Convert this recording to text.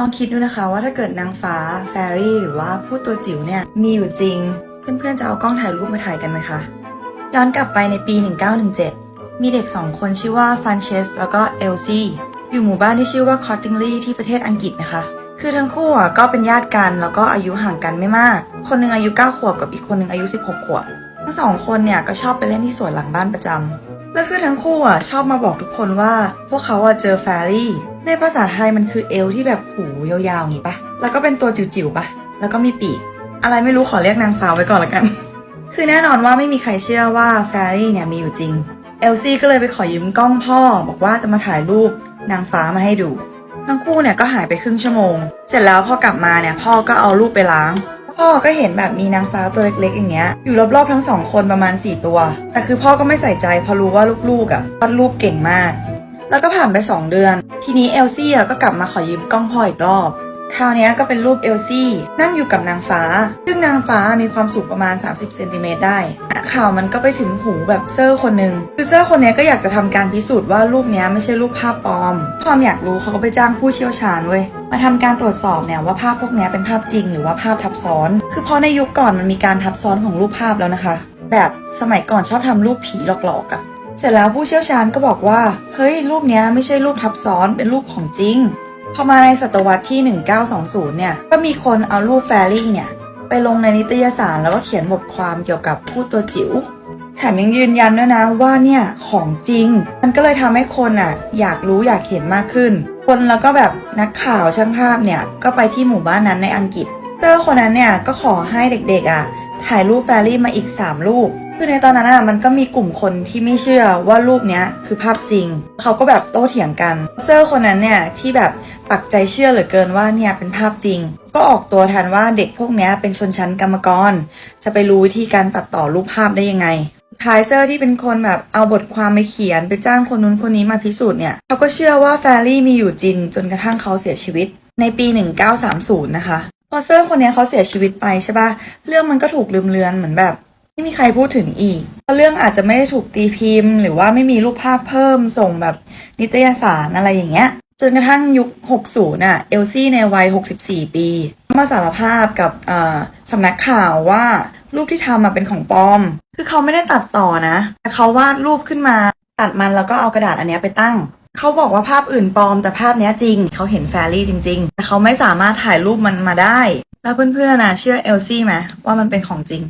ลองคิดดูนะคะว่าถ้าเกิดนางฟ้าแฟรี่หรือว่าผู้ตัวจิ๋วเนี่ยมีอยู่จริง เพื่อนๆจะเอากล้องถ่ายรูปมาถ่ายกันไหมคะ ย้อนกลับไปในปี 1917 มีเด็กสองคนชื่อว่าฟันเชสแล้วก็เอลซี่อยู่หมู่บ้านที่ชื่อว่าคอตติงลีที่ประเทศอังกฤษนะคะ คือทั้งคู่อะก็เป็นญาติกันแล้วก็อายุห่างกันไม่มาก คนหนึ่งอายุ 9 ขวบกับอีกคนหนึ่งอายุ 16 ขวบ ทั้งสองคนเนี่ยก็ชอบไปเล่นที่สวนหลังบ้านประจำแล้วคือทั้งคู่อะชอบมาบอกทุกคนว่า พวกเขาอะเจอแฟรี่ ในภาษาไทยมันคือเอลที่แบบหูยาวๆอย่างงี้ปะแล้วก็เป็นตัวจิ๋วๆปะแล้วก็มีปีก อะไรไม่รู้ขอเรียกนางฟ้าไว้ก่อนละกัน คือแน่นอนว่าไม่มีใครเชื่อว่าแฟรี่เนี่ยมีอยู่จริง เอลซี่ก็เลยไปขอยืมกล้องพ่อ บอกว่าจะมาถ่ายรูปนางฟ้ามาให้ดู ทั้งคู่เนี่ยก็หายไปครึ่งชั่วโมง เสร็จแล้วพอกลับมาเนี่ยพ่อก็เอารูปไปล้าง พ่อก็เห็นแบบมีนางฟ้าตัวเล็กๆ อย่างเงี้ย อยู่รอบๆทั้งสองคนประมาณ4ตัว แต่คือพ่อก็ไม่ใส่ใจเพราะรู้ว่าลูกๆอะวาดรูปเก่งมาก แล้วก็ผ่านไป 2 เดือน ทีนี้เอลซี่ก็กลับมาขอยืมกล้องพ่ออีกรอบ คราวนี้ก็เป็นรูปเอลซี่นั่งอยู่กับนางฟ้า ซึ่งนางฟ้ามีความสูงประมาณ 30เซนติเมตรได้ ข่าวมันก็ไปถึงหูแบบเซอร์คนหนึ่งคือเซอร์คนนี้ก็อยากจะทำการพิสูจน์ว่ารูปนี้ไม่ใช่รูปภาพปลอม ความอยากรู้เขาก็ไปจ้างผู้เชี่ยวชาญเว้ยมาทำการตรวจสอบเนี่ยว่าภาพพวกนี้เป็นภาพจริงหรือว่าภาพทับซ้อน คือพราะในยุคก่อนมันมีการทับซ้อนของรูปภาพแล้วนะคะ แบบสมัยก่อนชอบทำรูปผีหลอกๆอะ่ะ เสร็จแล้วผู้เชี่ยวชาญก็บอกว่า เฮ้ย รูปนี้ไม่ใช่รูปทับซ้อนเป็นรูปของจริง พอมาในศตวรรษที่ 1920 เนี่ย ก็มีคนเอารูปแฟรี่เนี่ย ไปลงในนิตยสารแล้วก็เขียนบทความเกี่ยวกับผู้ตัวจิ๋ว แถมยังยืนยันด้วยนะว่าเนี่ยของจริง มันก็เลยทำให้คนอะ อยากรู้อยากเห็นมากขึ้น คนแล้วก็แบบนักข่าวช่างภาพเนี่ย ก็ไปที่หมู่บ้านนั้นในอังกฤษ เตอร์คนนั้นเนี่ยก็ขอให้เด็กๆอะถ่ายรูปแฟรี่มาอีก 3 รูป คือในตอนนั้นอะมันก็มีกลุ่มคนที่ไม่เชื่อว่ารูปเนี้ยคือภาพจริง เขาก็แบบโต้เถียงกัน เซอร์คนนั้นเนี่ยที่แบบปักใจเชื่อเหลือเกินว่าเนี่ยเป็นภาพจริง ก็ออกตัวแทนว่าเด็กพวกเนี้ยเป็นชนชั้นกรรมกร จะไปรู้วิธีการตัดต่อรูปภาพได้ยังไงทายเซอร์ที่เป็นคนแบบเอาบทความไปเขียนไปจ้างคนนู้นคนนี้มาพิสูจน์เนี่ยเขาก็เชื่อว่าแฟรี่มีอยู่จริง จนกระทั่งเขาเสียชีวิตในปี 1930 นะคะพอเซอร์คนนี้เขาเสียชีวิตไปใช่ปะเรื่องมันก็ถูกลืมเลือนเหมือนแบบ ไม่มีใครพูดถึงอีกเพราะเรื่องอาจจะไม่ได้ถูกตีพิมพ์ หรือว่าไม่มีรูปภาพเพิ่มส่งแบบนิตยสารอะไรอย่างเงี้ยจนกระทั่งยุค 60 น่ะ เอลซี่ในวัย 64 ปี มาสารภาพกับสำนักข่าวว่ารูปที่ทำมาเป็นของปลอม คือเขาไม่ได้ตัดต่อนะ แต่เขาวาดรูปขึ้นมาตัดมันแล้วก็เอากระดาษอันนี้ไปตั้ง เขาบอกว่าภาพอื่นปลอมแต่ภาพนี้จริง เขาเห็นแฟรี่จริง ๆ แต่เขาไม่สามารถถ่ายรูปมันมาได้ แล้วเพื่อนๆนะเชื่อเอลซี่ไหมว่ามันเป็นของจริง